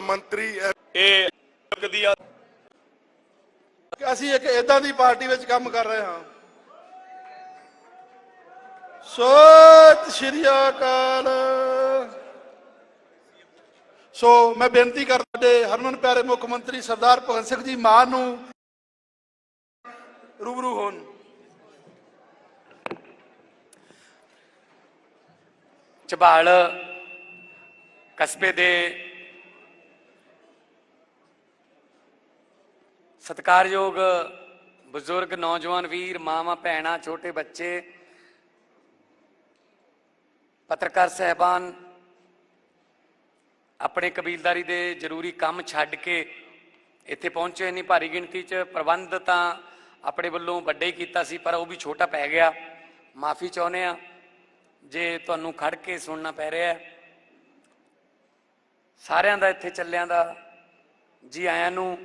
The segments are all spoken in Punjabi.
ਮੰਤਰੀ ਇਹ ਕਦੀ ਆ ਅਸੀਂ ਇੱਕ ਇਦਾਂ ਦੀ ਪਾਰਟੀ ਵਿੱਚ ਕੰਮ ਕਰ ਰਹੇ ਹਾਂ। ਸਤਿ ਸ਼੍ਰੀ ਅਕਾਲ। ਸੋ ਮੈਂ ਬੇਨਤੀ ਕਰਦਾ ਦੇ ਹਰਮਨ ਪਿਆਰੇ ਮੁੱਖ ਮੰਤਰੀ ਸਰਦਾਰ ਭਗਤ ਸਿੰਘ ਜੀ ਮਾਨ ਨੂੰ ਰੂਬਰੂ ਹੋਣ। ਝਬਾਲ ਕਸਬੇ ਦੇ ਸਤਿਕਾਰਯੋਗ ਬਜ਼ੁਰਗ, ਨੌਜਵਾਨ ਵੀਰ, ਮਾਵਾਂ, ਭੈਣਾਂ, ਛੋਟੇ ਬੱਚੇ, ਪੱਤਰਕਾਰ ਸਹਿਬਾਨ, ਆਪਣੇ ਕਬੀਲਦਾਰੀ ਦੇ ਜ਼ਰੂਰੀ ਕੰਮ ਛੱਡ ਕੇ ਇੱਥੇ ਪਹੁੰਚੇ ਨਹੀਂ ਭਾਰੀ ਗਿਣਤੀ 'ਚ ਪ੍ਰਬੰਧ ਤਾਂ ਆਪਣੇ ਵੱਲੋਂ ਵੱਡੇ ਹੀ ਕੀਤਾ ਸੀ, ਪਰ ਉਹ ਵੀ ਛੋਟਾ ਪੈ ਗਿਆ। ਮਾਫੀ ਚਾਹੁੰਦੇ ਆ ਜੇ ਤੁਹਾਨੂੰ ਖੜ ਕੇ ਸੁਣਨਾ ਪੈ ਰਿਹਾ ਸਾਰਿਆਂ ਦਾ ਇੱਥੇ ਚੱਲਿਆਂ ਦਾ ਜੀ ਆਇਆਂ ਨੂੰ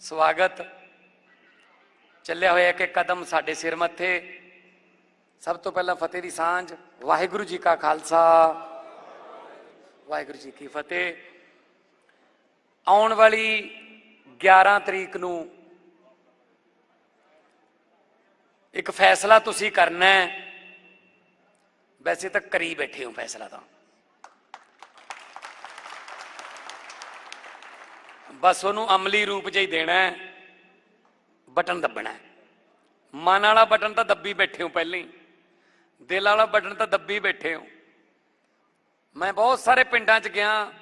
ਸਵਾਗਤ। ਚੱਲਿਆ ਹੋਇਆ ਕਿ ਕਦਮ ਸਾਡੇ ਸਿਰ ਮੱਥੇ। ਸਭ ਤੋਂ ਪਹਿਲਾਂ ਫਤਿਹ ਦੀ ਸਾਂਝ, ਵਾਹਿਗੁਰੂ ਜੀ ਕਾ ਖਾਲਸਾ। ਵਾਹਿਗੁਰੂ ਜੀ ਕੀ ਫਤਿਹ। ਆਉਣ ਵਾਲੀ 11 ਤਰੀਕ ਨੂੰ ਇੱਕ ਫੈਸਲਾ ਤੁਸੀਂ ਕਰਨਾ ਹੈ। ਵੈਸੇ ਤਾਂ ਕਰੀ ਬੈਠੇ ਹੋ ਫੈਸਲਾ ਤਾਂ। ਬਸ ਉਹਨੂੰ ਅਮਲੀ ਰੂਪ 'ਚ ਹੀ ਦੇਣਾ ਹੈ, ਬਟਨ ਦੱਬਣਾ ਹੈ। ਮਨ ਵਾਲਾ ਬਟਨ ਤਾਂ ਦੱਬੀ ਬੈਠੇ ਹੋ ਪਹਿਲਾਂ ਹੀ, ਦਿਲ ਵਾਲਾ ਬਟਨ ਤਾਂ ਦੱਬੀ ਬੈਠੇ ਹੋ। ਮੈਂ ਬਹੁਤ ਸਾਰੇ ਪਿੰਡਾਂ 'ਚ ਗਿਆ,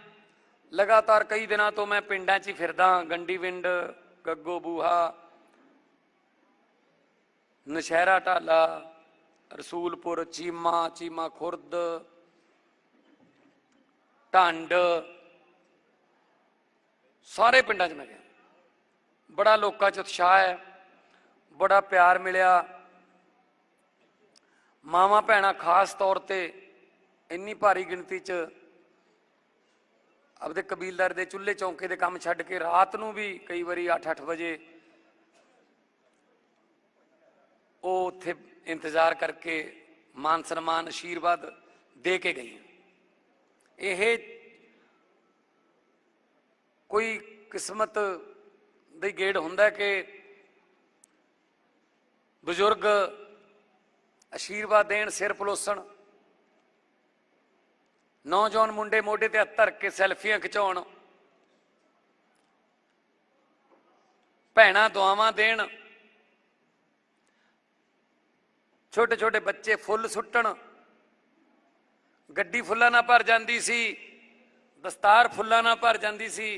ਲਗਾਤਾਰ ਕਈ ਦਿਨਾਂ ਤੋਂ ਮੈਂ ਪਿੰਡਾਂ 'ਚ ਹੀ ਫਿਰਦਾ, ਗੰਡੀ ਵਿੰਡ, ਗੱਗੋ ਬੂਹਾ, ਨਸ਼ਹਿਰਾ ਢਾਲਾ, ਰਸੂਲਪੁਰ, ਚੀਮਾ ਚੀਮਾ ਖੁਰਦ, ਢੰਡ ਸਾਰੇ ਪਿੰਡਾਂ 'ਚ ਮੈਂ ਗਿਆ ਬੜਾ ਲੋਕਾਂ 'ਚ ਉਤਸ਼ਾਹ ਹੈ, ਬੜਾ ਪਿਆਰ ਮਿਲਿਆ। ਮਾਵਾਂ ਭੈਣਾਂ ਖਾਸ ਤੌਰ ਤੇ ਇੰਨੀ ਭਾਰੀ ਗਿਣਤੀ 'ਚ ਆਪਦੇ ਕਬੀਲਦਾਰ ਦੇ ਚੁੱਲ੍ਹੇ ਚੌਂਕੇ ਦੇ ਕੰਮ ਛੱਡ ਕੇ ਰਾਤ ਨੂੰ ਵੀ ਕਈ ਵਾਰੀ 8-8 ਵਜੇ ਉਹ ਉੱਥੇ ਇੰਤਜ਼ਾਰ ਕਰਕੇ ਮਾਨ ਸਨਮਾਨ ਆਸ਼ੀਰਵਾਦ ਦੇ ਕੇ ਗਈਆਂ। ਇਹ ਕੋਈ ਕਿਸਮਤ ਦੀ ਗੇੜ ਹੁੰਦਾ ਕਿ ਬਜ਼ੁਰਗ ਆਸ਼ੀਰਵਾਦ ਦੇਣ, ਸਿਰ ਪਲੋਸਣ, ਨੌਜਵਾਨ ਮੁੰਡੇ ਮੋਢੇ ਤੇ ਹੱਥ ਧਰ ਕੇ ਸੈਲਫੀਆਂ ਖਿਚਾਉਣ, ਭੈਣਾਂ ਦੁਆਵਾਂ ਦੇਣ ਛੋਟੇ ਛੋਟੇ ਬੱਚੇ ਫੁੱਲ ਸੁੱਟਣ, ਗੱਡੀ ਫੁੱਲਾਂ ਨਾਲ ਭਰ ਜਾਂਦੀ ਸੀ, ਦਸਤਾਰ ਫੁੱਲਾਂ ਨਾਲ ਭਰ ਜਾਂਦੀ ਸੀ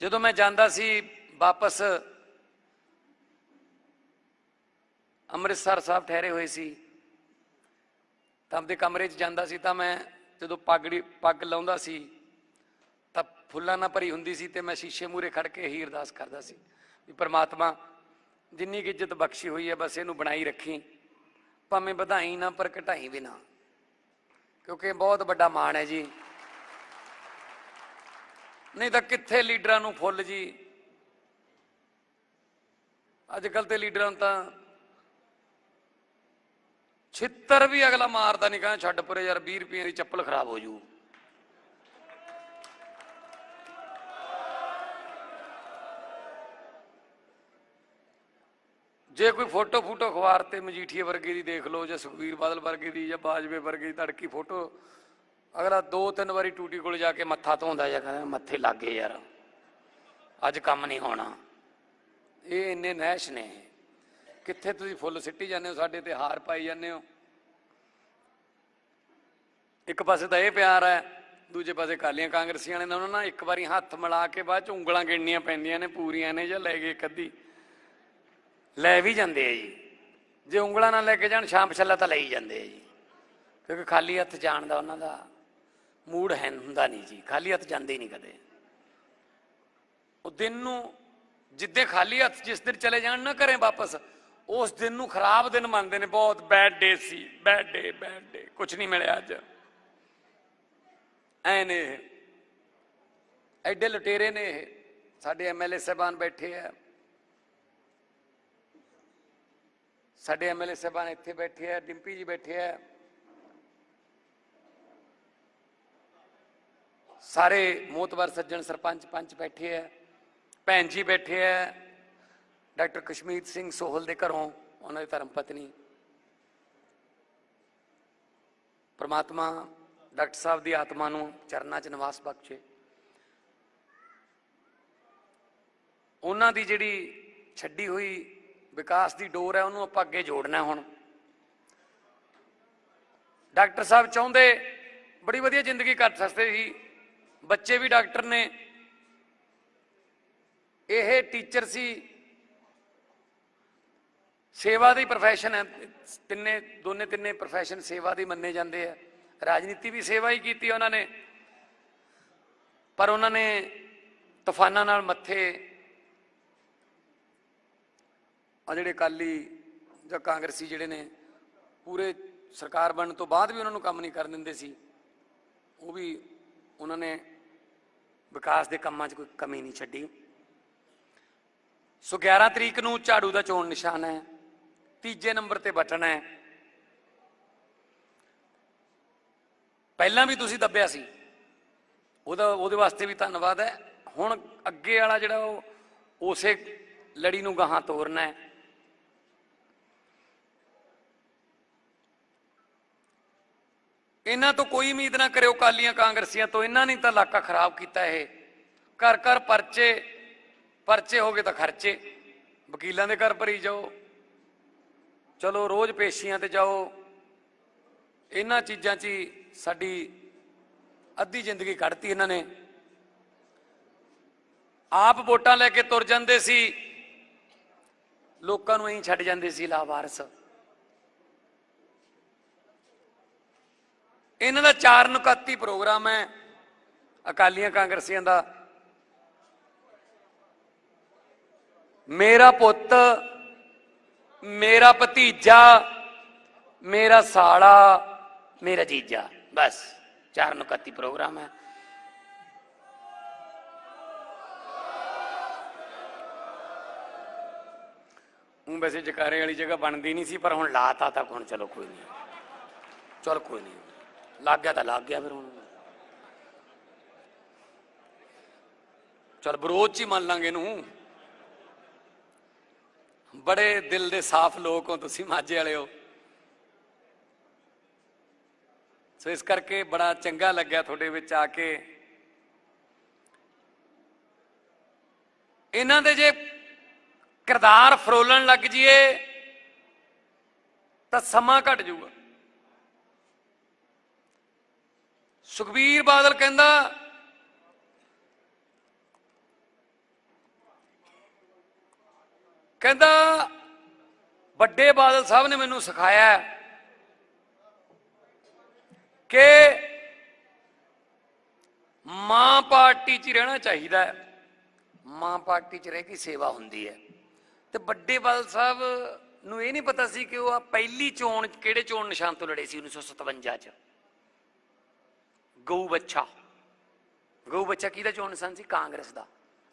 ਜਦੋਂ ਮੈਂ ਜਾਂਦਾ ਸੀ ਵਾਪਸ, ਅੰਮ੍ਰਿਤਸਰ ਸਾਹਿਬ ਠਹਿਰੇ ਹੋਏ ਸੀ, ਤਾਂ ਆਪਦੇ ਕਮਰੇ 'ਚ ਜਾਂਦਾ ਸੀ ਤਾਂ ਮੈਂ ਜਦੋਂ ਪੱਗੜੀ, ਪੱਗ ਲਾਉਂਦਾ ਸੀ, ਤਾਂ ਫੁੱਲਾਂ ਨਾਲ ਭਰੀ ਹੁੰਦੀ ਸੀ ਤੇ ਮੈਂ ਸ਼ੀਸ਼ੇ ਮੂਰੇ ਖੜ ਕੇ ਹੀ ਅਰਦਾਸ ਕਰਦਾ ਸੀ ਵੀ ਪ੍ਰਮਾਤਮਾ, ਜਿੰਨੀ ਕੁ ਇੱਜ਼ਤ ਬਖਸ਼ੀ ਹੋਈ ਹੈ, ਬਸ ਇਹਨੂੰ ਬਣਾਈ ਰੱਖੀ, ਭਾਵੇਂ ਵਧਾਈ ਨਾ ਪਰ ਘਟਾਈ ਵੀ ਨਾ ਕਿਉਂਕਿ ਇਹ ਬਹੁਤ ਵੱਡਾ ਮਾਣ ਹੈ ਜੀ। ਨਹੀਂ ਤਾਂ ਕਿੱਥੇ ਲੀਡਰਾਂ ਨੂੰ ਫੁੱਲ ਜੀ? ਅੱਜ ਕੱਲ ਤੇ ਲੀਡਰਾਂ ਤਾਂ ਛਿੱਤਰ ਵੀ ਅਗਲਾ ਮਾਰਦਾ ਨਹੀਂ ਕਹਿੰਦਾ ਛੱਡ ਪਰੇ ਯਾਰ 20 ਰੁਪਏ ਦੀ ਚੱਪਲ ਖਰਾਬ ਹੋ ਜੂ। ਜੇ ਕੋਈ ਫੋਟੋ ਫੋਟੋ ਅਖਬਾਰ ਤੇ ਮਜੀਠੀਏ ਵਰਗੇ ਦੀ ਦੇਖ ਲਓ, ਜਾਂ ਸੁਖਵੀਰ ਬਾਦਲ ਵਰਗੇ ਦੀ, ਜਾਂ ਬਾਜਵੇ ਵਰਗੇ ਦੀ ਧੜਕੀ ਫੋਟੋ ਅਗਲਾ ਦੋ ਤਿੰਨ ਵਾਰੀ ਟੂਟੀ ਕੋਲ ਜਾ ਕੇ ਮੱਥਾ ਧੋਂਦਾ ਜਾਂ ਕਹਿੰਦਾ ਮੱਥੇ ਲੱਗੇ ਯਾਰ, ਅੱਜ ਕੰਮ ਨਹੀਂ ਹੋਣਾ। ਇਹ ਇੰਨੇ ਨੈਸ਼ ਨੇ। ਕਿੱਥੇ ਤੁਸੀਂ ਫੁੱਲ ਸਿੱਟੀ ਜਾਂਦੇ ਹੋ, ਸਾਡੇ ਤੇ ਹਾਰ ਪਾਈ ਜਾਂਦੇ ਹੋ। ਇੱਕ ਪਾਸੇ ਤਾਂ ਇਹ ਪਿਆਰ ਹੈ, ਦੂਜੇ ਪਾਸੇ ਕਾਲੀਆਂ ਕਾਂਗਰਸੀਆਂ ਨੇ ਉਹਨਾਂ ਨਾਲ ਇੱਕ ਵਾਰੀ ਹੱਥ ਮਿਲਾ ਕੇ ਬਾਅਦ ਚ ਉਂਗਲਾਂ ਗਿਣਨੀਆਂ ਪੈਂਦੀਆਂ ਨੇ, ਪੂਰੀਆਂ ਨੇ ਜਾਂ ਲੈ ਗਏ ਇੱਕ ਲੈ ਵੀ ਜਾਂਦੇ ਆ ਜੀ। ਜੇ ਉਂਗਲਾਂ ਨਾਲ ਲੈ ਕੇ ਜਾਣ ਸ਼ਾਮ ਛੱਲਾ ਤਾਂ ਲਈ ਜਾਂਦੇ ਆ ਜੀ। ਕਿਉਂਕਿ ਖਾਲੀ ਹੱਥ ਜਾਣ ਦਾ ਉਹਨਾਂ ਦਾ। ਮੂਡ ਹੈ ਹੁੰਦਾ ਨਹੀਂ ਜੀ, ਖਾਲੀ ਹੱਥ ਜਾਂਦੇ ਹੀ ਨਹੀਂ ਕਦੇ। ਉਹ ਦਿਨ ਨੂੰ ਜਿੱਦੇ ਖਾਲੀ ਹੱਥ ਜਿਸ ਦਿਨ ਚਲੇ ਜਾਣ ਨਾ ਘਰੇ ਵਾਪਸ, ਉਸ ਦਿਨ ਨੂੰ ਖਰਾਬ ਦਿਨ ਮੰਨਦੇ ਨੇ, ਬਹੁਤ ਬੈਡ ਡੇ ਸੀ ਬੈਡ ਡੇ ਬੈਡ ਡੇ ਕੁਝ ਨਹੀਂ ਮਿਲਿਆ ਅੱਜ। ਐ ਨੇ ਇਹ। ਐਡੇ ਲੁਟੇਰੇ ਨੇ ਇਹ, ਸਾਡੇ ਐਮਐਲਏ ਸਾਹਿਬਾਨ ਬੈਠੇ ਆ। ਸਾਡੇ ਐਮਐਲਏ ਸਾਹਿਬਾਨ ਇੱਥੇ ਬੈਠੇ ਆ, ਡਿੰਪੀ ਜੀ ਬੈਠੇ ਆ। ਸਾਰੇ ਮੋਤਬਰ ਸੱਜਣ ਸਰਪੰਚ ਪੰਚ ਬੈਠੇ ਐ ਭੈਣ ਜੀ ਬੈਠੇ ਐ ਡਾਕਟਰ ਕਸ਼ਮੀਰ ਸਿੰਘ ਸੋਹਲ ਦੇ ਘਰੋਂ ਉਹਨਾਂ ਦੀ ਧਰਮ ਪਤਨੀ, ਪ੍ਰਮਾਤਮਾ ਡਾਕਟਰ ਸਾਹਿਬ ਦੀ ਆਤਮਾ ਨੂੰ ਚਰਨਾਂ 'ਚ ਨਿਵਾਸ ਬਖਸ਼ੇ। ਉਹਨਾਂ ਦੀ ਜਿਹੜੀ ਛੱਡੀ ਹੋਈ ਵਿਕਾਸ ਦੀ ਡੋਰ ਹੈ, ਉਹਨੂੰ ਆਪਾਂ ਅੱਗੇ ਜੋੜਨਾ ਹੁਣ। ਡਾਕਟਰ ਸਾਹਿਬ ਚਾਹੁੰਦੇ ਬੜੀ ਵਧੀਆ ਜ਼ਿੰਦਗੀ ਕੱਟ ਸਕਦੇ ਸੀ। ਬੱਚੇ ਵੀ ਡਾਕਟਰ ਨੇ। ਇਹ ਟੀਚਰ ਸੀ। ਸੇਵਾ ਦੀ profession ਹੈ। ਤਿੰਨੇ, ਦੋਨੇ ਤਿੰਨੇ profession ਸੇਵਾ ਦੀ ਮੰਨੇ ਜਾਂਦੇ ਆ। ਰਾਜਨੀਤੀ ਵੀ ਸੇਵਾ ਹੀ ਕੀਤੀ ਉਹਨਾਂ ਨੇ। ਪਰ ਉਹਨਾਂ ਨੇ ਤੂਫਾਨਾਂ ਨਾਲ ਮੱਥੇ ਆ ਜਿਹੜੇ ਕਾਲੀ ਜਾਂ ਕਾਂਗਰਸੀ ਜਿਹੜੇ ਨੇ, ਪੂਰੇ ਸਰਕਾਰ ਬਣਨ ਤੋਂ ਬਾਅਦ ਵੀ ਉਹਨਾਂ ਨੂੰ ਕੰਮ ਨਹੀਂ ਕਰਨ ਦਿੰਦੇ ਸੀ। ਉਹ ਵੀ ਉਹਨਾਂ ਨੇ ਵਿਕਾਸ ਦੇ ਕੰਮਾਂ 'ਚ ਕੋਈ ਕਮੀ ਨਹੀਂ ਛੱਡੀ। ਸੋ 11 ਤਰੀਕ ਨੂੰ ਝਾੜੂ ਦਾ ਚੋਣ ਨਿਸ਼ਾਨ ਹੈ, ਤੀਜੇ ਨੰਬਰ ਤੇ ਬਟਨ ਹੈ। ਪਹਿਲਾਂ ਵੀ ਤੁਸੀਂ ਦੱਬਿਆ ਸੀ। ਉਹਦਾ, ਉਹਦੇ ਵਾਸਤੇ ਵੀ ਧੰਨਵਾਦ ਹੈ। ਹੁਣ ਅੱਗੇ ਵਾਲਾ ਜਿਹੜਾ ਉਹ, ਉਸੇ ਲੜੀ ਨੂੰ ਗਾਹਾਂ ਤੋਰਨਾ ਹੈ। ਇਹਨਾਂ ਤੋਂ ਕੋਈ ਉਮੀਦ ਨਾ ਕਰਿਓ ਕਾਲੀਆਂ ਕਾਂਗਰਸੀਆਂ ਤੋਂ, ਇਹਨਾਂ ਨੇ ਤਾਂ ਇਲਾਕਾ ਖਰਾਬ ਕੀਤਾ ਇਹ। ਘਰ ਘਰ ਪਰਚੇ ਪਰਚੇ ਹੋ ਗਏ ਤਾਂ ਖਰਚੇ। ਵਕੀਲਾਂ ਦੇ ਘਰ ਭਰੀ ਜਾਓ। ਚਲੋ ਰੋਜ਼ ਪੇਸ਼ੀਆਂ ਤੇ ਜਾਓ। ਇਹਨਾਂ ਚੀਜ਼ਾਂ 'ਚ ਹੀ ਸਾਡੀ ਅੱਧੀ ਜ਼ਿੰਦਗੀ ਕੱਢਤੀ ਇਹਨਾਂ ਨੇ। ਆਪ ਵੋਟਾਂ ਲੈ ਕੇ ਤੁਰ ਜਾਂਦੇ ਸੀ। ਲੋਕਾਂ ਨੂੰ ਐਂ ਛੱਡ ਜਾਂਦੇ ਸੀ ਲਾਵਾਰਸ। ਇਹਨਾਂ ਦਾ ਚਾਰ ਨੁਕਾਤੀ ਪ੍ਰੋਗਰਾਮ ਹੈ, ਅਕਾਲੀਆਂ ਕਾਂਗਰਸੀਆਂ ਦਾ। ਮੇਰਾ ਪੁੱਤ, ਮੇਰਾ ਭਤੀਜਾ, ਮੇਰਾ ਸਾਲਾ, ਮੇਰਾ ਜੀਜਾ, ਬਸ, ਚਾਰ ਨੁਕਾਤੀ ਪ੍ਰੋਗਰਾਮ ਹੈ। ਉਹ ਵੈਸੇ ਜਕਾਰੇ ਵਾਲੀ ਜਗ੍ਹਾ ਬਣਦੀ ਨਹੀਂ ਸੀ, ਪਰ ਹੁਣ ਲਾਤਾ ਤਾਂ ਹੁਣ ਚਲੋ ਕੋਈ ਨਹੀਂ। ਚਲ ਕੋਈ ਨਹੀਂ। ਲੱਗ ਗਿਆ ਤਾਂ ਲੱਗ ਗਿਆ ਫਿਰ ਹੁਣ। ਚਲ ਬਰੋਚ ਚ ਹੀ ਮੰਨ ਲਾਂਗੇ ਇਹਨੂੰ। ਬੜੇ ਦਿਲ ਦੇ ਸਾਫ਼ ਲੋਕ ਹੋ ਤੁਸੀਂ ਮਾਝੇ ਵਾਲੇ ਹੋ। ਸੋ ਇਸ ਕਰਕੇ ਬੜਾ ਚੰਗਾ ਲੱਗਿਆ ਤੁਹਾਡੇ ਵਿੱਚ ਆ ਕੇ। ਇਹਨਾਂ ਦੇ ਜੇ ਕਿਰਦਾਰ ਫਰੋਲਣ ਲੱਗ ਜੀਏ, ਤਾਂ ਸਮਾਂ ਘਟ ਜਾਊਗਾ। ਸੁਖਬੀਰ ਬਾਦਲ ਕਹਿੰਦਾ ਕਹਿੰਦਾ, ਵੱਡੇ ਬਾਦਲ ਸਾਹਿਬ ਨੇ ਮੈਨੂੰ ਸਿਖਾਇਆ ਕਿ ਮਾਂ ਪਾਰਟੀ 'ਚ ਹੀ ਰਹਿਣਾ ਚਾਹੀਦਾ ਹੈ। ਮਾਂ ਪਾਰਟੀ 'ਚ ਰਹਿ ਕੇ ਸੇਵਾ ਹੁੰਦੀ ਹੈ। ਤੇ ਵੱਡੇ ਬਾਦਲ ਸਾਹਿਬ ਨੂੰ ਇਹ ਨਹੀਂ ਪਤਾ ਸੀ ਕਿ ਉਹ ਆ ਪਹਿਲੀ ਚੋਣ ਕਿਹੜੇ ਚੋਣ ਨਿਸ਼ਾਨ ਤੋਂ ਲੜੇ ਸੀ 1957 'ਚ। ਗਊ ਬੱਚਾ ਗਊ ਬੱਚਾ ਕਿਹਦਾ ਚੋਣ ਨਿਸ਼ਾਨ ਸੀ? ਕਾਂਗਰਸ ਦਾ।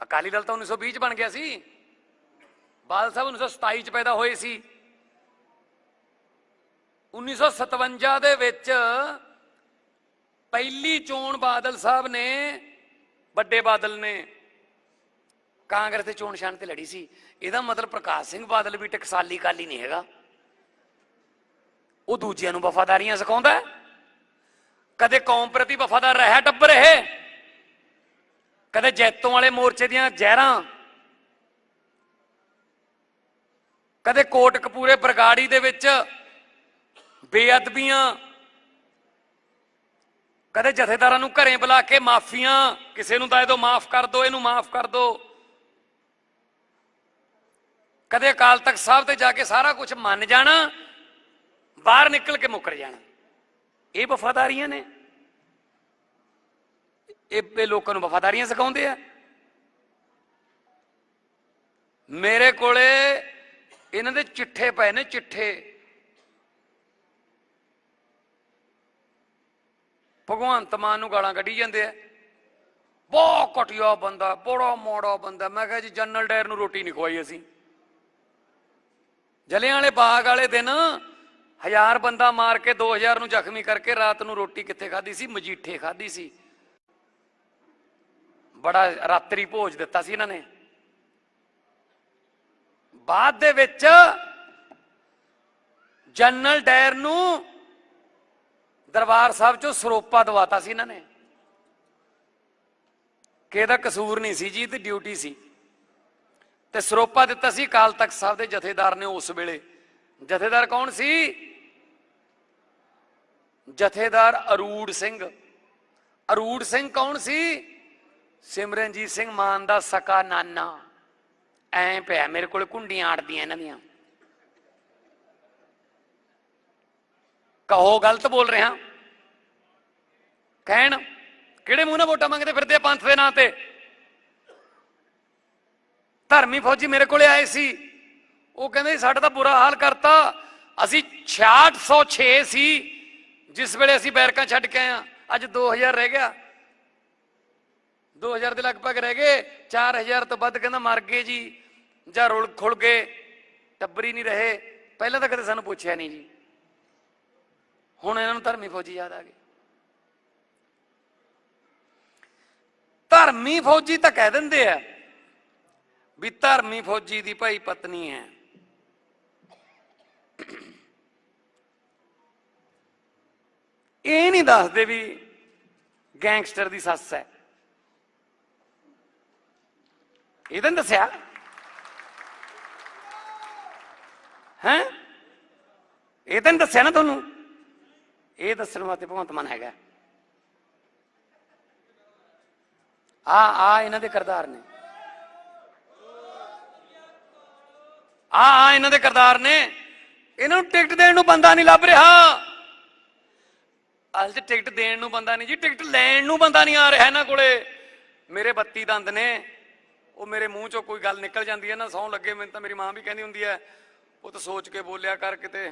ਅਕਾਲੀ ਦਲ ਤਾਂ 1920 ਚ ਬਣ ਗਿਆ ਸੀ। ਬਾਦਲ ਸਾਹਿਬ 1927 ਚ ਪੈਦਾ ਹੋਏ ਸੀ। 1957 ਦੇ ਵਿੱਚ ਪਹਿਲੀ ਚੋਣ ਬਾਦਲ ਸਾਹਿਬ ਨੇ, ਵੱਡੇ ਬਾਦਲ ਨੇ, ਕਾਂਗਰਸ ਦੇ ਚੋਣ ਨਿਸ਼ਾਨ ਤੇ ਲੜੀ ਸੀ। ਇਹਦਾ ਮਤਲਬ ਪ੍ਰਕਾਸ਼ ਸਿੰਘ ਬਾਦਲ ਵੀ ਟਕਸਾਲੀ ਕਾਲੀ ਨਹੀਂ ਹੈਗਾ। ਉਹ ਦੂਜਿਆਂ ਨੂੰ ਵਫਾਦਾਰੀਆਂ ਸਿਖਾਉਂਦਾ ਹੈ। ਕਦੇ ਕੌਮ ਪ੍ਰਤੀ ਵਫਾਦਾਰ ਰਿਹਾ ਟੱਬਰ ਇਹ। ਕਦੇ ਜੈਤੋਂ ਵਾਲੇ ਮੋਰਚੇ ਦੀਆਂ ਜ਼ਹਿਰਾਂ। ਕਦੇ ਕੋਟ ਕਪੂਰੇ ਬਰਗਾੜੀ ਦੇ ਵਿੱਚ ਬੇਅਦਬੀਆਂ। ਕਦੇ ਜਥੇਦਾਰਾਂ ਨੂੰ ਘਰੇ ਬੁਲਾ ਕੇ ਮਾਫੀਆਂ। ਕਿਸੇ ਨੂੰ ਤਾਂ ਇਹ ਮਾਫ ਕਰ ਦਿਓ, ਇਹਨੂੰ ਮਾਫ ਕਰ ਦਿਓ। ਕਦੇ ਅਕਾਲ ਤਖਤ ਸਾਹਿਬ ਤੇ ਜਾ ਕੇ ਸਾਰਾ ਕੁਝ ਮੰਨ ਜਾਣਾ, ਬਾਹਰ ਨਿਕਲ ਕੇ ਮੁੱਕਰ ਜਾਣਾ। ਇਹ ਵਫਾਦਾਰੀਆਂ ਨੇ। ਇਹ ਲੋਕਾਂ ਨੂੰ ਵਫਾਦਾਰੀਆਂ ਸਿਖਾਉਂਦੇ ਆ। ਮੇਰੇ ਕੋਲੇ ਇਹਨਾਂ ਦੇ ਚਿੱਠੇ ਪਏ ਨੇ, ਚਿੱਠੇ। ਭਗਵੰਤ ਮਾਨ ਨੂੰ ਗਾਲਾਂ ਕੱਢੀ ਜਾਂਦੇ ਆ। ਬਹੁਤ ਘਟਿਆ ਬੰਦਾ, ਬੜਾ ਮੋੜਾ ਬੰਦਾ। ਮੈਂ ਕਿਹਾ ਜੀ, ਜਨਰਲ ਡਾਇਰ ਨੂੰ ਰੋਟੀ ਨਹੀਂ ਖਵਾਈ ਅਸੀਂ। ਜਲਿਆਂ ਵਾਲੇ ਬਾਗ ਵਾਲੇ ਦਿਨ ਹਜ਼ਾਰ ਬੰਦਾ ਮਾਰ ਕੇ 2000 ਨੂੰ ਜ਼ਖਮੀ ਕਰਕੇ ਰਾਤ ਨੂੰ ਰੋਟੀ ਕਿੱਥੇ ਖਾਧੀ ਸੀ? ਮਜੀਠੇ ਖਾਧੀ ਸੀ। ਬੜਾ ਰਾਤਰੀ ਭੋਜ ਦਿੱਤਾ ਸੀ ਇਹਨਾਂ ਨੇ। ਬਾਅਦ ਦੇ ਵਿੱਚ ਜਨਰਲ ਡਾਇਰ ਨੂੰ ਦਰਬਾਰ ਸਾਹਿਬ ਚੋਂ ਸਰੋਪਾ ਦਵਾਤਾ ਸੀ ਇਹਨਾਂ ਨੇ। ਕਿ ਇਹਦਾ ਕਸੂਰ ਨਹੀਂ ਸੀ ਜੀ ਤੇ ਡਿਊਟੀ ਸੀ। ਤੇ ਸਰੋਪਾ ਦਿੱਤਾ ਸੀ ਕਾਲ ਤਖਤ ਸਾਹਿਬ ਦੇ ਜਥੇਦਾਰ ਨੇ ਉਸ ਵੇਲੇ। ਜਥੇਦਾਰ ਕੌਣ ਸੀ? ਜਥੇਦਾਰ ਅਰੂੜ ਸਿੰਘ। ਅਰੂੜ ਸਿੰਘ ਕੌਣ ਸੀ? ਸਿਮਰਨਜੀਤ ਸਿੰਘ ਮਾਨ ਦਾ ਸਕਾ ਨਾਨਾ। ਐ ਪਿਆ ਮੇਰੇ ਕੋਲ ਕੁੰਡੀਆਂ ਆੜਦੀਆਂ ਇਹਨਾਂ ਦੀਆਂ। ਕਹੋ, ਗਲਤ ਬੋਲ ਰਿਹਾ। ਕਹਿਣ, ਕਿਹੜੇ ਮੂੰਹ ਨਾਲ ਵੋਟਾਂ ਮੰਗਦੇ ਫਿਰਦੇ ਆ ਪੰਥ ਦੇ ਨਾਂ ਤੇ? ਧਰਮੀ ਫੌਜੀ ਮੇਰੇ ਕੋਲੇ ਆਏ ਸੀ। ਉਹ ਕਹਿੰਦੇ, ਸਾਡਾ ਤਾਂ ਬੁਰਾ ਹਾਲ ਕਰਤਾ। ਅਸੀਂ 6606 ਸੀ। ਜਿਸ ਵੇਲੇ ਅਸੀਂ ਬੈਰਕਾਂ ਛੱਡ ਕੇ ਆਏ ਆ ਅੱਜ 2000 ਰਹਿ ਗਿਆ। 2000 ਦੇ ਲਗਭਗ ਰਹਿ ਗਏ 4000 ਤੋਂ ਵੱਧ ਕਹਿੰਦਾ ਮਰ ਗਏ ਜੀ, ਜਾਂ ਰੁਲ ਖੁਲ ਗਏ, ਟੱਬਰੀ ਨਹੀਂ ਰਹੇ। ਪਹਿਲਾਂ ਤਾਂ ਕਦੇ ਸਾਨੂੰ ਪੁੱਛਿਆ ਨਹੀਂ ਜੀ। ਹੁਣ ਇਹਨਾਂ ਨੂੰ ਧਰਮੀ ਫੌਜੀ ਯਾਦ ਆ ਗਏ। ਧਰਮੀ ਫੌਜੀ ਤਾਂ ਕਹਿ ਦਿੰਦੇ ਆ ਵੀ ਧਰਮੀ ਫੌਜੀ ਦੀ ਭਾਈ ਪਤਨੀ ਹੈ। ਇਹ ਨਹੀਂ ਦੱਸਦੇ ਵੀ ਗੈਂਗਸਟਰ ਦੀ ਸੱਸ ਹੈ। ਇਹ ਤਾਂ ਦੱਸਿਆ। ਹੈ? ਇਹ ਤਾਂ ਨੀ ਦੱਸਿਆ ਨਾ ਤੁਹਾਨੂੰ? ਇਹ ਦੱਸਣ ਵਾਸਤੇ ਭਗਵੰਤ ਮਾਨ ਹੈਗਾ। ਆ ਆ ਇਹਨਾਂ ਦੇ ਕਰਦਾਰ ਨੇ। ਆ ਆ ਇਹਨਾਂ ਦੇ ਕਰਦਾਰ ਨੇ। ਇਹਨਾਂ ਨੂੰ ਟਿਕਟ ਦੇਣ ਨੂੰ ਬੰਦਾ ਨਹੀਂ ਲੱਭ ਰਿਹਾ। ਅਸਲ 'ਚ ਟਿਕਟ ਦੇਣ ਨੂੰ ਬੰਦਾ ਨਹੀਂ ਜੀ, ਟਿਕਟ ਲੈਣ ਨੂੰ ਬੰਦਾ ਨਹੀਂ ਆ ਰਿਹਾ ਇਹਨਾਂ ਕੋਲੇ। ਮੇਰੇ 32 ਦੰਦ ਨੇ, ਉਹ ਮੇਰੇ ਮੂੰਹ ਚੋਂ ਕੋਈ ਗੱਲ ਨਿਕਲ ਜਾਂਦੀ ਹੈ ਨਾ ਸੌਂ ਲੱਗੇ, ਮੈਨੂੰ ਤਾਂ ਮੇਰੀ ਮਾਂ ਵੀ ਕਹਿੰਦੀ ਹੁੰਦੀ ਹੈ ਉਹ ਤਾਂ ਸੋਚ ਕੇ ਬੋਲਿਆ ਕਰ ਕਿਤੇ,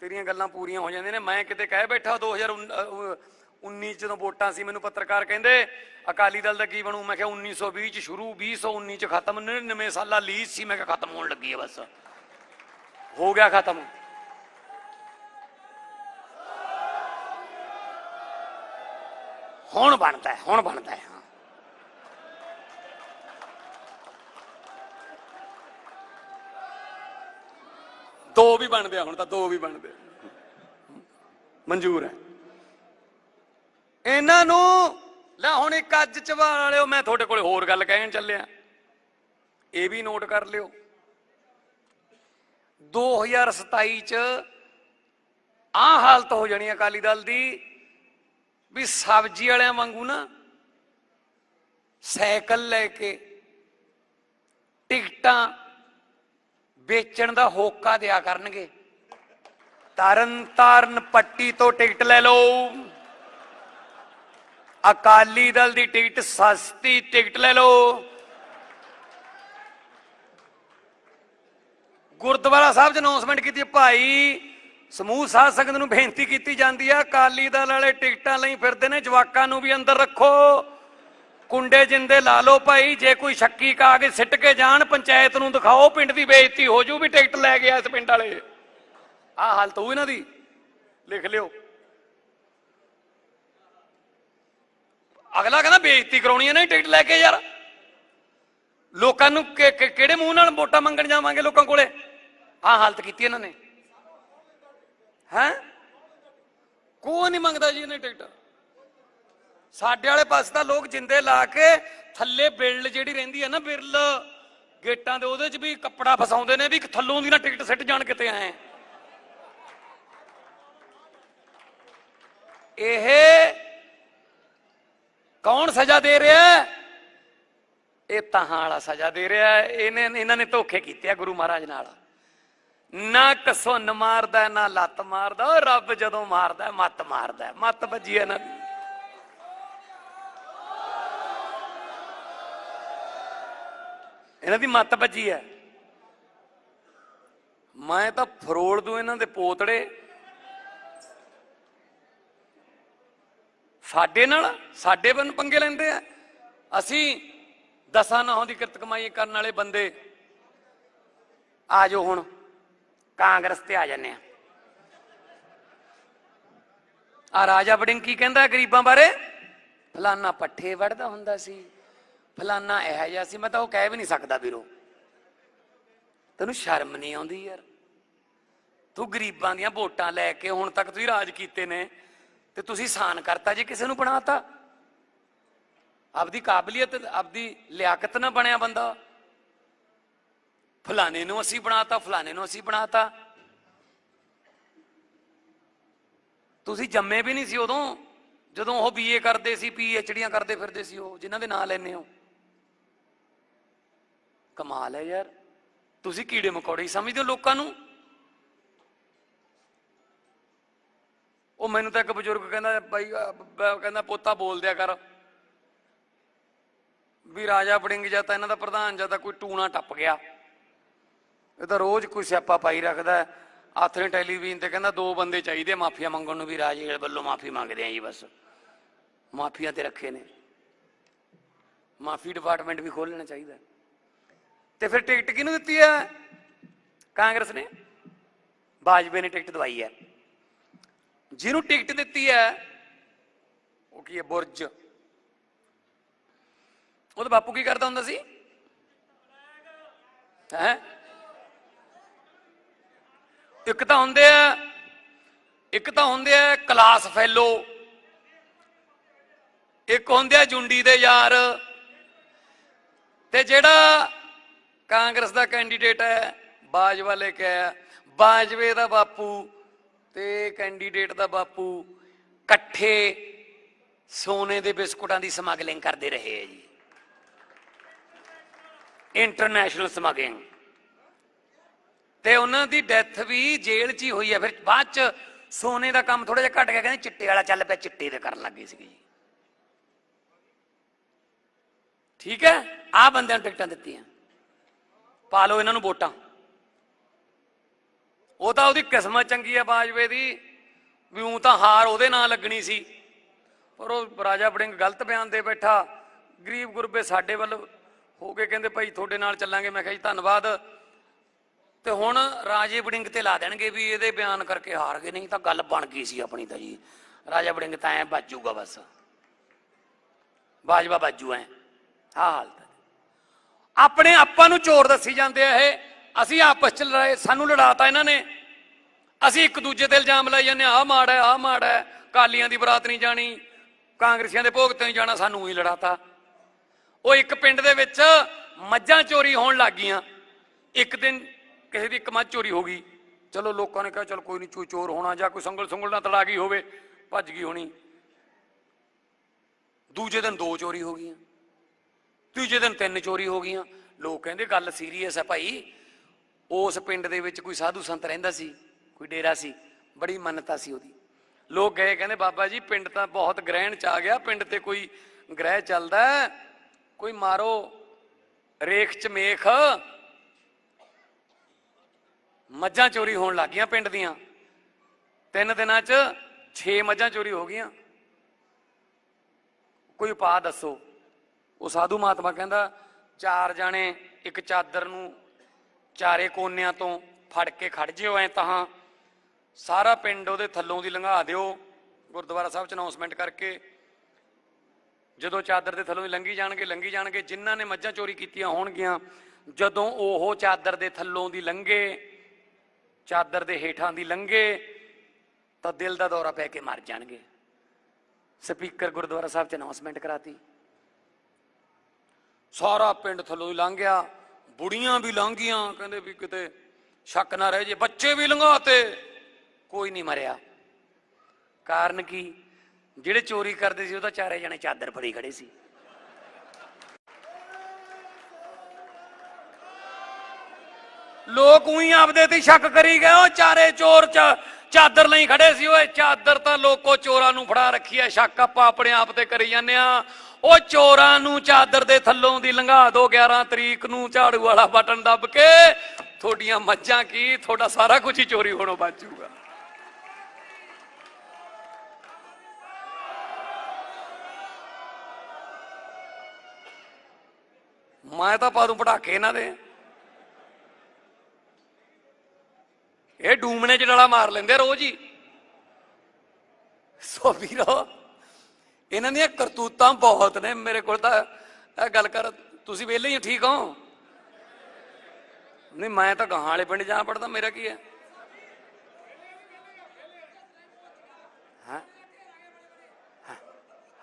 ਤੇਰੀਆਂ ਗੱਲਾਂ ਪੂਰੀਆਂ ਹੋ ਜਾਂਦੀਆਂ ਨੇ, ਮੈਂ ਕਿਤੇ ਕਹਿ ਬੈਠਾ 2019 ਜਦੋਂ ਵੋਟਾਂ ਸੀ, ਮੈਨੂੰ ਪੱਤਰਕਾਰ ਕਹਿੰਦੇ, ਅਕਾਲੀ ਦਲ ਦਾ ਕੀ ਬਣੂ? ਮੈਂ ਕਿਹਾ 1920 ਚ ਸ਼ੁਰੂ 2019 ਚ ਖਤਮ 99 ਸਾਲਾ ਲੀਜ਼ ਸੀ, ਮੈਂ ਕਿਹਾ ਖਤਮ ਹੋਣ ਲੱਗੀ ਹੈ ਬਸ। ਹੋ ਗਿਆ ਖਤਮ। ਹੁਣ ਬਣਦਾ ਹੈ, ਹੁਣ ਬਣਦਾ ਹੈ ਦੋ ਵੀ ਬਣਦੇ ਆ ਹੁਣ ਤਾਂ ਦੋ ਵੀ ਬਣਦੇ ਮਨਜ਼ੂਰ ਹੈ। ਇਹਨਾਂ ਨੂੰ ਲੈ ਹੁਣ ਇੱਕ ਅੱਜ ਚਵਾਲ ਵਾਲਿਓ ਮੈਂ ਤੁਹਾਡੇ ਕੋਲੇ ਹੋਰ ਗੱਲ ਕਹਿਣ ਚੱਲਿਆ। ਇਹ ਵੀ ਨੋਟ ਕਰ ਲਿਓ। 2027 ਚ ਆ ਹਾਲਤ ਹੋ ਜਾਣੀ ਅਕਾਲੀ ਦਲ ਦੀ। ਵੀ ਸਬਜ਼ੀ ਵਾਲਿਆਂ ਵਾਂਗੂ ਨਾ ਸਾਈਕਲ ਲੈ ਕੇ ਟਿਕਟਾਂ ਵੇਚਣ ਦਾ ਹੋਕਾ ਦਿਆ ਕਰਨਗੇ। ਤਰਨ ਤਾਰਨ ਪੱਟੀ ਤੋਂ ਟਿਕਟ ਲੈ ਲਓ। ਅਕਾਲੀ ਦਲ ਦੀ ਟਿਕਟ ਸਸਤੀ ਟਿਕਟ ਲੈ ਲਓ। ਗੁਰਦੁਆਰਾ ਸਾਹਿਬ 'ਚ ਅਨਾਉਂਸਮੈਂਟ ਕੀਤੀ ਭਾਈ ਸਮੂਹ ਸਾਧ ਸੰਗਤ ਨੂੰ ਬੇਨਤੀ ਕੀਤੀ ਜਾਂਦੀ ਆ, ਅਕਾਲੀ ਦਲ ਵਾਲੇ ਟਿਕਟਾਂ ਲਈ ਫਿਰਦੇ ਨੇ, ਜਵਾਕਾਂ ਨੂੰ ਵੀ ਅੰਦਰ ਰੱਖੋ। ਕੁੰਡੇ ਜਿੰਦੇ ਲਾ ਲਓ ਭਾਈ, ਜੇ ਕੋਈ ਸ਼ੱਕੀ ਕਾਗਜ਼ ਸਿੱਟ ਕੇ ਜਾਣ, ਪੰਚਾਇਤ ਨੂੰ ਦਿਖਾਓ, ਪਿੰਡ ਦੀ ਬੇਇੱਜ਼ਤੀ ਹੋ ਜੂ ਵੀ ਟਿਕਟ ਲੈ ਗਿਆ ਇਸ ਪਿੰਡ ਵਾਲੇ। ਆਹ ਹਾਲਤ ਹੋਊ ਇਹਨਾਂ ਦੀ। ਲਿਖ ਲਿਓ। ਅਗਲਾ ਕਹਿੰਦਾ ਬੇਇੱਜ਼ਤੀ ਕਰਾਉਣੀ ਹੈ ਨਾ ਟਿਕਟ ਲੈ ਕੇ ਯਾਰ। ਲੋਕਾਂ ਨੂੰ ਕਿਹੜੇ ਮੂੰਹ ਨਾਲ ਵੋਟਾਂ ਮੰਗਣ ਜਾਵਾਂਗੇ ਲੋਕਾਂ ਕੋਲੇ? ਆਹ ਹਾਲਤ ਕੀਤੀ ਇਹਨਾਂ ਨੇ। ਹੈ? ਕੋਈ ਨਹੀਂ ਮੰਗਦਾ ਜੀ ਇਹਨੇ ਟਿਕਟ। ਸਾਡੇ ਵਾਲੇ ਪਾਸੇ ਤਾਂ ਲੋਕ ਜਿੰਦੇ ਲਾ ਕੇ ਥੱਲੇ ਬਿਰਲ ਜਿਹੜੀ ਰਹਿੰਦੀ ਹੈ ਨਾ ਬਿਰਲ, ਗੇਟਾਂ ਦੇ ਉਹਦੇ 'ਚ ਵੀ ਕੱਪੜਾ ਫਸਾਉਂਦੇ ਨੇ ਵੀ ਥੱਲੋਂ ਦੀ ਨਾ ਟਿਕਟ ਸਿੱਟ ਜਾਣ ਕਿਤੇ ਆਏ ਇਹ ਕੌਣ ਸਜ਼ਾ ਦੇ ਰਿਹਾ ਇਹ ਤਹਾਂ ਵਾਲਾ ਸਜ਼ਾ ਦੇ ਰਿਹਾ ਇਹਨੇ ਇਹਨਾਂ ਨੇ ਧੋਖੇ ਕੀਤੇ ਆ ਗੁਰੂ ਮਹਾਰਾਜ ਨਾਲ। ਨਾ ਕਸੁੰਨ ਮਾਰਦਾ ਨਾ ਲੱਤ ਮਾਰਦਾ। ਓ ਰੱਬ ਜਦੋਂ ਮਾਰਦਾ, ਮੱਤ ਮਾਰਦਾ। ਮੱਤ ਵੱਜੀ ਇਹਨਾਂ ਦੀ। ਇਹਨਾਂ ਦੀ ਮੱਤ ਵੱਜੀ ਹੈ। ਮੈਂ ਤਾਂ ਫਰੋੜ ਦੂੰ ਇਹਨਾਂ ਦੇ ਪੋਤੜੇ। ਸਾਡੇ ਨਾਲ, ਸਾਡੇ ਬਨ ਪੰਗੇ ਲੈਂਦੇ ਆ। ਅਸੀਂ ਦਸਾਂ ਨਹੁੰ ਦੀ ਕਿਰਤ ਕਮਾਈ ਕਰਨ ਵਾਲੇ ਬੰਦੇ। ਆ ਜਾਓ ਹੁਣ। ਕਾਂਗਰਸ ਤੇ ਆ ਜਾਂਦੇ ਆ। ਆ ਰਾਜਾ ਵੜਿੰਗ ਕੀ ਕਹਿੰਦਾ ਗਰੀਬਾਂ ਬਾਰੇ? ਫਲਾਨਾ ਪੱਠੇ ਵੜਦਾ ਹੁੰਦਾ ਸੀ। ਫਲਾਨਾ ਇਹ ਜਿਹਾ ਸੀ। ਮੈਂ ਤਾਂ ਉਹ ਕਹਿ ਵੀ ਨਹੀਂ ਸਕਦਾ ਵੀਰੋ। ਤੈਨੂੰ ਸ਼ਰਮ ਨਹੀਂ ਆਉਂਦੀ ਯਾਰ। ਤੂੰ ਗਰੀਬਾਂ ਦੀਆਂ ਵੋਟਾਂ ਲੈ ਕੇ ਹੁਣ ਤੱਕ ਤੁਸੀਂ ਰਾਜ ਕੀਤੇ ਨੇ ਤੇ ਤੁਸੀਂ ਸਾਨ ਕਰਤਾ ਜੇ ਕਿਸੇ ਨੂੰ ਬਣਾਤਾ। ਆਪਦੀ ਕਾਬਲੀਅਤ, ਆਪਦੀ ਲਿਆਕਤ ਨਾ ਬਣਿਆ ਬੰਦਾ। ਫਲਾਣੇ ਨੂੰ ਅਸੀਂ ਬਣਾਤਾ, ਫਲਾਣੇ ਨੂੰ ਅਸੀਂ ਬਣਾਤਾ। ਤੁਸੀਂ ਜੰਮੇ ਵੀ ਨਹੀਂ ਸੀ ਉਦੋਂ, ਜਦੋਂ ਉਹ ਬੀਏ ਕਰਦੇ ਸੀ ਪੀਐਚਡੀਆਂ ਕਰਦੇ ਫਿਰਦੇ ਸੀ ਉਹ, ਜਿਨ੍ਹਾਂ ਦੇ ਨਾਂ ਲੈਨੇ ਹੋ। ਕਮਾਲ ਹੈ ਯਾਰ। ਤੁਸੀਂ ਕੀੜੇ ਮਕੌੜੇ ਸਮਝਦੇ ਹੋ ਲੋਕਾਂ ਨੂੰ? ਉਹ ਮੈਨੂੰ ਤਾਂ ਇੱਕ ਬਜ਼ੁਰਗ ਕਹਿੰਦਾ, ਬਾਈ ਕਹਿੰਦਾ, ਪੋਤਾ ਬੋਲ ਦਿਆ ਕਰ। ਵੀ ਰਾਜਾ ਬੜਿੰਗ ਜਾਂ ਤਾਂ ਇਹਨਾਂ ਦਾ ਪ੍ਰਧਾਨ ਜਾਂ ਤਾਂ ਕੋਈ ਟੂਣਾ ਟੱਪ ਗਿਆ। ਇਹ ਤਾਂ ਰੋਜ਼ ਕੋਈ ਸਿਆਪਾ ਪਾਈ ਰੱਖਦਾ ਹੈ। ਆਥਰੇ ਟੈਲੀਵਿਜ਼ਨ ਤੇ ਕਹਿੰਦਾ ਦੋ ਬੰਦੇ ਚਾਹੀਦੇ ਮਾਫੀਆ ਮੰਗਣ ਨੂੰ ਵੀ ਰਾਜੇ ਵੱਲੋਂ ਮਾਫੀ ਮੰਗਦੇ ਆ ਜੀ ਬਸ। ਮਾਫੀਆ ਤੇ ਰੱਖੇ ਨੇ। ਮਾਫੀ ਡਿਪਾਰਟਮੈਂਟ ਵੀ ਖੋਲਣਾ ਚਾਹੀਦਾ। ਤੇ ਫਿਰ ਟਿਕਟ ਕਿਹਨੂੰ ਦਿੱਤੀ ਹੈ? ਕਾਂਗਰਸ ਨੇ। ਬਾਜਵੇ ਨੇ ਟਿਕਟ ਦਵਾਈ ਹੈ। ਜਿਹਨੂੰ ਟਿਕਟ ਦਿੱਤੀ ਹੈ, ਉਹ ਕੀ ਹੈ? ਬੁਰਜ। ਉਹਦਾ ਬਾਪੂ ਕੀ ਕਰਦਾ ਹੁੰਦਾ ਸੀ? ਹੈ? ਇੱਕ ਤਾਂ ਹੁੰਦੇ ਆ, ਇੱਕ ਤਾਂ ਹੁੰਦੇ ਆ ਕਲਾਸ ਫੈਲੋ ਇੱਕ ਹੁੰਦੇ ਆ ਜੁੰਡੀ ਦੇ ਯਾਰ। ਤੇ ਜਿਹੜਾ ਕਾਂਗਰਸ ਦਾ ਕੈਂਡੀਡੇਟ ਹੈ, ਬਾਜਵਾ ਲੈ ਕੇ ਆਇਆ। ਬਾਜਵੇ ਦਾ ਬਾਪੂ ਤੇ ਕੈਂਡੀਡੇਟ ਦਾ ਬਾਪੂ ਇਕੱਠੇ ਸੋਨੇ ਦੇ ਬਿਸਕੁਟਾਂ ਦੀ ਸਮਗਲਿੰਗ ਕਰਦੇ ਰਹੇ ਹੈ ਜੀ। International smuggling. ਤੇ ਉਹਨਾਂ ਦੀ ਡੈਥ ਵੀ ਜੇਲ੍ਹ 'ਚ ਹੀ ਹੋਈ ਹੈ ਫਿਰ ਬਾਅਦ 'ਚ ਸੋਨੇ ਦਾ ਕੰਮ ਥੋੜਾ ਜਿਹਾ ਘਟ ਗਿਆ, ਕਹਿੰਦੇ ਚਿੱਟੇ ਵਾਲਾ ਚੱਲ ਪਿਆ, ਚਿੱਟੇ ਦੇ ਕਰਨ ਲੱਗੇ ਸੀਗੇ ਜੀ। ਠੀਕ ਹੈ? ਆ ਬੰਦਿਆਂ ਨੂੰ ਟਿਕਟਾਂ ਦਿੱਤੀਆਂ। ਪਾ ਲਓ ਇਹਨਾਂ ਨੂੰ ਵੋਟਾਂ। ਉਹ ਤਾਂ ਉਹਦੀ ਕਿਸਮਤ ਚੰਗੀ ਹੈ ਬਾਜਵੇ ਦੀ, ਵੀ ਉਹ ਤਾਂ ਹਾਰ ਉਹਦੇ ਨਾਲ ਲੱਗਣੀ ਸੀ। ਪਰ ਉਹ ਰਾਜਾ ਬੜਿੰਗ ਗਲਤ ਬਿਆਨ ਦੇ ਬੈਠਾ। ਗਰੀਬ ਗੁਰਬੇ ਸਾਡੇ ਵੱਲ ਹੋ ਕੇ ਕਹਿੰਦੇ, ਭਾਈ ਤੁਹਾਡੇ ਨਾਲ ਚੱਲਾਂਗੇ। ਮੈਂ ਕਿਹਾ ਜੀ, ਧੰਨਵਾਦ। ਤੇ ਹੁਣ ਰਾਜੇ ਬੜਿੰਗ ਤੇ ਲਾ ਦੇਣਗੇ ਵੀ ਇਹਦੇ ਬਿਆਨ ਕਰਕੇ ਹਾਰ ਗਏ ਨਹੀਂ ਤਾਂ ਗੱਲ ਬਣ ਗਈ ਸੀ ਆਪਣੀ ਤਾਂ ਜੀ। ਰਾਜਾ ਬੜਿੰਗ ਤਾਂ ਐ ਬਾਜੂਗਾ ਬਸ। ਬਾਜਵਾ ਬਾਜੂ ਐ। ਹਾਂ ਹਾਲਤ ਆਪਣੇ ਆਪਾਂ ਨੂੰ ਚੋਰ ਦੱਸੀ ਜਾਂਦੇ ਆ ਇਹ। ਅਸੀਂ ਆਪਸ ਚ ਲੜਾਏ, ਸਾਨੂੰ ਲੜਾਤਾ ਇਹਨਾਂ ਨੇ। ਅਸੀਂ ਇੱਕ ਦੂਜੇ ਤੇ ਇਲਜ਼ਾਮ ਲਾਈ ਜਾਂਦੇ ਆ ਮਾੜਾ ਹੈ, ਆਹ ਮਾੜਾ ਹੈ। ਕਾਲੀਆਂ ਦੀ ਬਰਾਤ ਨਹੀਂ ਜਾਣੀ, ਕਾਂਗਰਸੀਆਂ ਦੇ ਭੋਗ ਤੇ ਨਹੀਂ ਜਾਣਾ, ਸਾਨੂੰ ਹੀ ਲੜਾਤਾ। ਉਹ ਇੱਕ ਪਿੰਡ ਦੇ ਵਿੱਚ ਮੱਝਾਂ ਚੋਰੀ ਹੋਣ ਲੱਗ ਗਈਆਂ। ਇੱਕ ਦਿਨ ਕਿਸੇ ਦੀ ਇੱਕ ਮੱਝ ਚੋਰੀ ਹੋ ਗਈ। ਚਲੋ ਲੋਕਾਂ ਨੇ ਕਿਹਾ, ਚਲ ਕੋਈ ਨਹੀਂ ਚੂ ਚੋਰ ਹੋਣਾ ਜਾਂ ਕੋਈ ਸੰਗਲ ਸੰਗਲ ਨਾਲ ਤੜਾ ਗਈ ਹੋਵੇ, ਭੱਜ ਗਈ ਹੋਣੀ। ਦੂਜੇ ਦਿਨ ਦੋ ਚੋਰੀ ਹੋ ਗਈਆਂ, ਤੀਜੇ ਦਿਨ ਤਿੰਨ ਚੋਰੀ ਹੋ ਗਈਆਂ। ਲੋਕ ਕਹਿੰਦੇ, ਗੱਲ ਸੀਰੀਅਸ ਹੈ ਭਾਈ। ਉਸ ਪਿੰਡ ਦੇ ਵਿੱਚ ਕੋਈ ਸਾਧੂ ਸੰਤ ਰਹਿੰਦਾ ਸੀ, ਕੋਈ ਡੇਰਾ ਸੀ, ਬੜੀ ਮੰਨਤਾ ਸੀ ਉਹਦੀ। ਲੋਕ ਗਏ, ਕਹਿੰਦੇ, ਬਾਬਾ ਜੀ, ਪਿੰਡ ਤਾਂ ਬਹੁਤ ਗ੍ਰਹਿਣ ਚ ਆ ਗਿਆ, ਪਿੰਡ ਤੇ ਕੋਈ ਗ੍ਰਹਿ ਚੱਲਦਾ ਕੋਈ ਮਾਰੋ ਰੇਖ ਚ ਮੇਖ ਮੱਝਾਂ ਚੋਰੀ ਹੋਣ ਲੱਗ ਗਈਆਂ ਪਿੰਡ ਦੀਆਂ। ਤਿੰਨ ਦਿਨਾਂ ਚ 6 ਮੱਝਾਂ ਚੋਰੀ ਹੋ ਗਈਆਂ। ਕੋਈ ਉਪਾਅ ਦੱਸੋ। ਉਹ ਸਾਧੂ ਮਹਾਤਮਾ ਕਹਿੰਦਾ, ਚਾਰ ਜਾਣੇ ਇੱਕ ਚਾਦਰ ਨੂੰ ਚਾਰੇ ਕੋਨਿਆਂ ਤੋਂ ਫੜ ਕੇ ਖੜ ਜਿਓ ਐ ਤਾਂ। ਸਾਰਾ ਪਿੰਡ ਉਹਦੇ ਥੱਲੋਂ ਦੀ ਲੰਘਾ ਦਿਓ। ਗੁਰਦੁਆਰਾ ਸਾਹਿਬ ਚ ਅਨਾਉਂਸਮੈਂਟ ਕਰਕੇ। ਜਦੋਂ ਚਾਦਰ ਦੇ ਥੱਲੋਂ ਦੀ ਲੰਘੀ ਜਾਣਗੇ ਲੰਘੀ ਜਾਣਗੇ। ਜਿਨ੍ਹਾਂ ਨੇ ਮੱਝਾਂ ਚੋਰੀ ਕੀਤੀਆਂ ਹੋਣਗੀਆਂ, ਜਦੋਂ ਉਹ ਚਾਦਰ ਦੇ ਥੱਲੋਂ ਦੀ ਲੰਘੇ ਚਾਦਰ ਦੇ ਹੇਠਾਂ ਦੀ ਲੰਘੇ ਤਾਂ ਦਿਲ ਦਾ ਦੌਰਾ ਪੈ ਕੇ ਮਰ ਜਾਣਗੇ। ਸਪੀਕਰ ਗੁਰਦੁਆਰਾ ਸਾਹਿਬ ਚ ਅਨਾਉਂਸਮੈਂਟ ਕਰਾਤੀ। ਸਾਰਾ ਪਿੰਡ ਥੱਲੋਂ ਹੀ ਲੰਘ ਗਿਆ। ਬੁੜੀਆਂ ਵੀ ਲੰਘ ਕਹਿੰਦੇ ਵੀ ਕਿਤੇ ਸ਼ੱਕ ਨਾ ਰਹਿ ਜੇ। ਬੱਚੇ ਵੀ ਲੰਘਾਤੇ। ਕੋਈ ਨਹੀਂ ਮਰਿਆ। ਕਾਰਨ ਕੀ? ਜਿਹੜੇ ਚੋਰੀ ਕਰਦੇ ਸੀ, ਉਹ ਤਾਂ ਚਾਰੇ ਜਣੇ ਚਾਦਰ ਫੜੀ ਖੜੇ ਸੀ। ਲੋਕ ਉਹੀ ਆਪਦੇ ਤੇ ਸ਼ੱਕ ਕਰੀ ਗਏ, ਉਹ ਚਾਰੇ ਚੋਰ ਚ ਚਾਦਰ ਲਈ ਖੜੇ ਸੀ, ਓਏ ਚਾਦਰ ਤਾਂ ਲੋਕੋ ਚੋਰਾਂ ਨੂੰ ਫੜਾ ਰੱਖੀ ਐ, ਸ਼ੱਕ ਆਪਾਂ ਆਪਣੇ ਆਪ ਤੇ ਕਰੀ ਜਾਂਦੇ ਆ। ਉਹ ਚੋਰਾਂ ਨੂੰ ਚਾਦਰ ਦੇ ਥੱਲੋਂ ਦੀ ਲੰਘਾ ਦੋ 11 ਤਰੀਕ ਨੂੰ ਝਾੜੂ ਵਾਲਾ ਬਟਨ ਦੱਬ ਕੇ, ਤੁਹਾਡੀਆਂ ਮੱਝਾਂ ਕੀ, ਤੁਹਾਡਾ ਸਾਰਾ ਕੁਝ ਹੀ ਚੋਰੀ ਹੋਣੋਂ ਬਚੂਗਾ ਮੈਂ ਤਾਂ ਪਾ ਦੂੰ ਪਟਾਕੇ ਇਹਨਾਂ ਦੇ। ਇਹ ਡੂਮਣੇ ਚ ਡਲਾ ਮਾਰ ਲੈਂਦੇ ਰੋਜ਼ ਹੀ। ਸੋ ਵੀਰੋ, ਇਹਨਾਂ ਦੀਆਂ ਕਰਤੂਤਾਂ ਬਹੁਤ ਨੇ। ਮੇਰੇ ਕੋਲ ਤਾਂ ਇਹ ਗੱਲ ਕਰ, ਤੁਸੀਂ ਵੇਲੇ ਹੀ ਠੀਕ ਹੋ? ਨਹੀਂ, ਮੈਂ ਤਾਂ ਗਾਹਾਂ ਵਾਲੇ ਪਿੰਡ ਜਾ ਪੜਦਾ, ਮੇਰਾ ਕੀ ਹੈ? ਹੈ?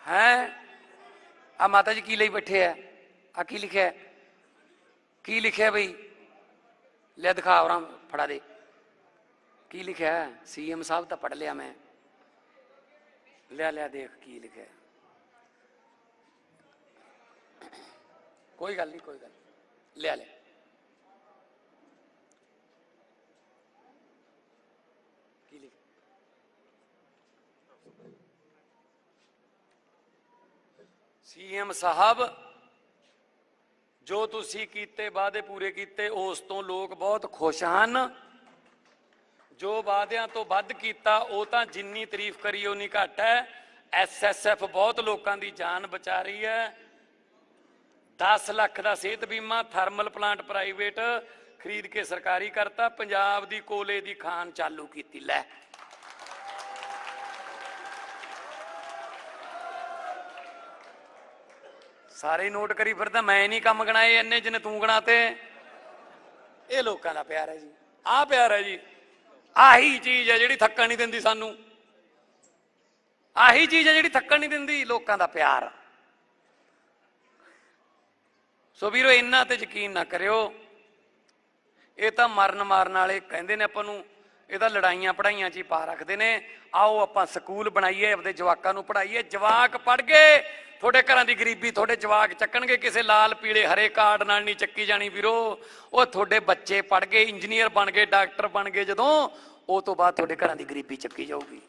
ਹੈ? ਆ ਮਾਤਾ ਜੀ ਕੀ ਲਈ ਬੈਠੇ ਆ? ਆ ਕੀ ਲਿਖਿਆ? ਕੀ ਲਿਖਿਆ ਬਈ? ਲੈ ਦਿਖਾ ਉਹਨਾਂ ਫੜਾ ਦੇ। ਕੀ ਲਿਖਿਆ ਸੀਐਮ ਸਾਹਿਬ ਤਾਂ ਪੜ ਲਿਆ ਮੈਂ ਲਿਆ ਲਿਆ ਦੇਖ ਕੀ ਲਿਖਿਆ ਹੈ। ਕੋਈ ਗੱਲ ਨਹੀਂ ਕੋਈ ਗੱਲ ਨੀ। ਲਿਆ ਲੈ ਕੀ ਲਿਖਿਆ ਸੀਐਮ ਸਾਹਿਬ ਜੋ ਤੁਸੀਂ ਕੀਤੇ ਵਾਅਦੇ ਪੂਰੇ ਕੀਤੇ ਉਸ ਤੋਂ ਲੋਕ ਬਹੁਤ ਖੁਸ਼ ਹਨ ਜੋ ਵਾਅਦਿਆਂ ਤੋਂ ਵੱਧ ਕੀਤਾ, ਉਹ ਤਾਂ ਜਿੰਨੀ ਤਾਰੀਫ ਕਰੀ ਉਨੀ ਘੱਟ ਹੈ। ਐਸਐਸਐਫ ਬਹੁਤ ਲੋਕਾਂ ਦੀ ਜਾਨ ਬਚਾ ਰਹੀ ਹੈ। 10 ਲੱਖ ਦਾ ਸਿਹਤ ਬੀਮਾ, ਥਰਮਲ ਪਲਾਂਟ ਪ੍ਰਾਈਵੇਟ ਖਰੀਦ ਕੇ ਸਰਕਾਰੀ ਕਰਤਾ, ਪੰਜਾਬ ਦੀ ਕੋਲੇ ਦੀ ਖਾਨ ਚਾਲੂ ਕੀਤੀ, ਲੈ। ਸਾਰੇ ਨੋਟ ਕਰੀ ਫਿਰਦਾ, ਮੈਂ ਨਹੀਂ ਕੰਮ ਗਣਾਏ ਇੰਨੇ ਜਿੰਨੇ ਤੂੰ ਗਣਾਤੇ। ਇਹ ਲੋਕਾਂ ਦਾ ਪਿਆਰ ਹੈ ਜੀ, ਆਹ ਪਿਆਰ ਹੈ ਜੀ। ਆਹੀ ਚੀਜ਼ ਹੈ ਜਿਹੜੀ ਥੱਕਣ ਨਹੀਂ ਦਿੰਦੀ ਸਾਨੂੰ। ਆਹੀ ਚੀਜ਼ ਹੈ ਜਿਹੜੀ ਥੱਕਣ ਨਹੀਂ ਦਿੰਦੀ, ਲੋਕਾਂ ਦਾ ਪਿਆਰ। ਸੋ ਵੀਰੋ, ਇੰਨਾ ਤੇ ਯਕੀਨ ਨਾ ਕਰਿਓ। ਇਹ ਤਾਂ ਮਰਨ ਮਾਰਨ ਵਾਲੇ ਕਹਿੰਦੇ ਨੇ ਆਪਾਂ ਨੂੰ ਇਹ ਤਾਂ ਲੜਾਈਆਂ ਪੜਾਈਆਂ 'ਚ ਹੀ ਪਾ ਰੱਖਦੇ ਨੇ। ਆਓ ਆਪਾਂ ਸਕੂਲ ਬਣਾਈਏ, ਆਪਦੇ ਜਵਾਕਾਂ ਨੂੰ ਪੜਾਈਏ ਜਵਾਕ ਪੜ ਗਏ ਤੁਹਾਡੇ ਘਰਾਂ ਦੀ ਗਰੀਬੀ ਤੁਹਾਡੇ ਜਵਾਕ ਚੱਕਣਗੇ ਕਿਸੇ ਲਾਲ ਪੀਲੇ ਹਰੇ ਕਾਰਡ ਨਾਲ ਨਹੀਂ ਚੱਕੀ ਜਾਣੀ ਵੀਰੋ। ਉਹ ਤੁਹਾਡੇ ਬੱਚੇ ਪੜ ਗਏ, ਇੰਜੀਨੀਅਰ ਬਣ ਗਏ, ਡਾਕਟਰ ਬਣ ਗਏ, ਜਦੋਂ ਉਹ ਤੋਂ ਬਾਅਦ ਤੁਹਾਡੇ ਘਰਾਂ ਦੀ ਗਰੀਬੀ ਚੱਕੀ ਜਾਊਗੀ।